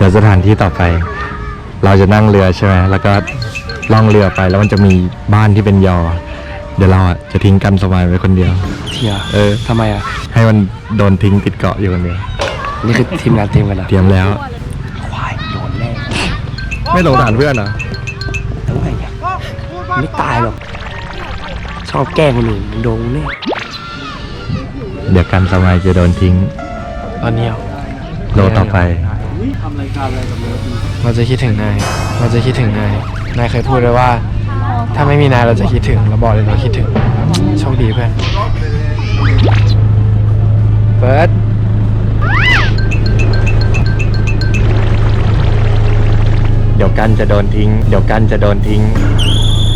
ดี๋ยวสถานที่ต่อไป เราจะนั่งเรือใช่ไหมแล้วก็ล่องเรือไปแล้วมันจะมีบ้านที่เป็นยอ เดี๋ยวเราอะจะทิ้งกันสมายไว้คนเดียว เทียเออ ทำไมอะ ให้มันโดนทิ้งติดเกาะอยู่คนเดียวนี่คือทีมงานเตรียมกันนะเตรียมแล้ว ควายโดนแน่ไม่สงสารเพื่อนเหรอแล้วไงอะไม่ตายหรอก ชอบแกล้งคนอื่นโดนแน่เดี๋ยวกันสมายจะโดนทิ้งตอนนี้อะโลต่อไป เราจะคิดถึงนาย เราจะคิดถึงนาย นายเคยพูดไว้ว่า ถ้าไม่มีนายเราจะคิดถึง เราบอกเลยเราคิดถึง โชคดีเพื่อนเฟิร์สเดี๋ยวกันจะโดนทิ้ง เดี๋ยวกันจะโดนทิ้ง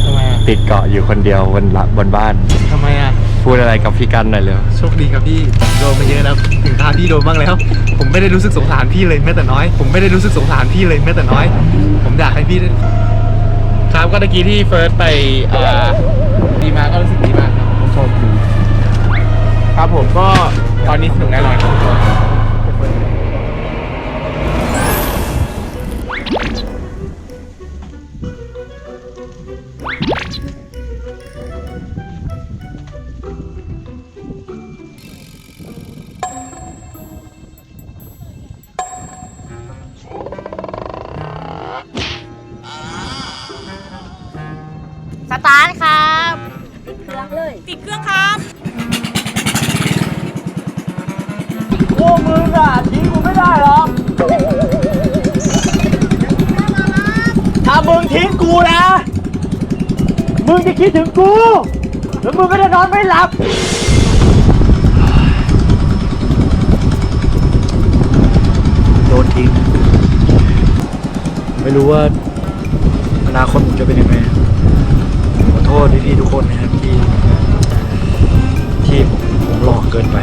ทำไมอะติดเกาะอยู่คนเดียวบนละบนบ้าน ทำไมอะ พูดอะไรกับพี่กันหน่อยเร็ว โชคดีครับพี่โดนมาเยอะแล้วถึงตา พี่โดนบ้างแล้ว ผมไม่ได้รู้สึกสงสารพี่เลยแม้แต่น้อย ผมไม่ได้รู้สึกสงสารพี่เลยแม้แต่น้อย ผมอยากให้พี่ได้ครับก็ตะกี้ที่เฟิร์สไปเอ่อดีมาก็รู้สึกดีมากครับผมชอบดูครับผมก็ตอนนี้สนุกแน่นอนครับ ตาร์ทครับติดเครื่องเลย ติดเครื่องครับพวกมึงอะทิ้งกูไม่ได้หรอกถ้ามึงทิ้งกูนะ มึงจะคิดถึงกู แล้วมึงก็จะนอนไม่หลับ โดนทิ้ง ไม่รู้ว่าอนาคตผมจะเป็นยังไงขอโทษพี่ๆทุกคนนะครับที่ที่ผมหลอกเกินไป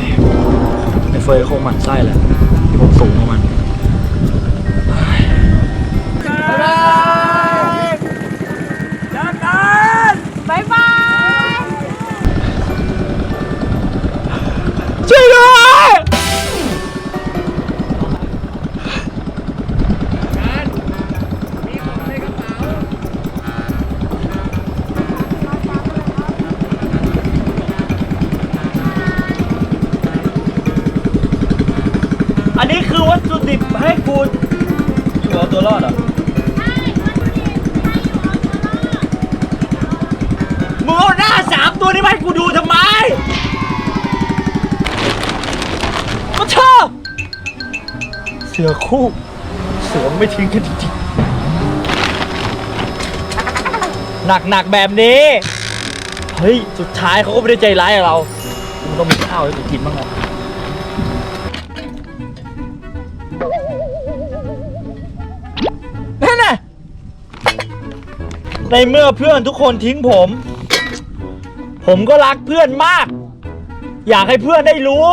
ไอ้เฟยคงหมั่นไส้แหละที่ผมสูงกว่ามัน อันนี้คือวัตถุดิบให้กูอยู่เอาตัวรอดเหรอมึงเอาหน้าสามตัวนี้มาให้กูดูทำไมก็ชอบ เสือคู่เสือไม่ทิ้งกันจริงๆหนักๆแบบนี้ เฮ้ย สุดท้ายเขาก็ไม่ได้ใจร้ายกับเรา มึงต้องมีข้าวให้กูกินบ้างอะ นั่นน่ะในเมื่อเพื่อนทุกคนทิ้งผม ผมก็รักเพื่อนมาก อยากให้เพื่อนได้รู้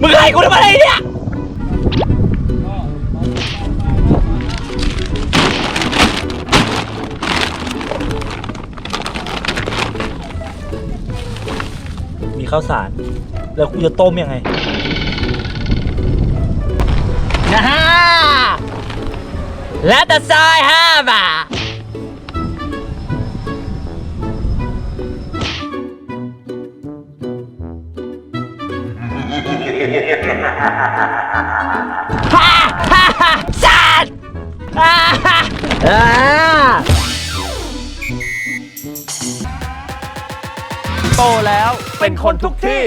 มึงไล่กูทำไมเนี่ย ข้าวสาร แล้วกูจะต้มยังไงนะฮะและแต่ทรายห้าบาทฮ่าฮ่าฮ่าสัตว์อ่าฮ่าอ่า โตแล้วเป็นคนทุกที่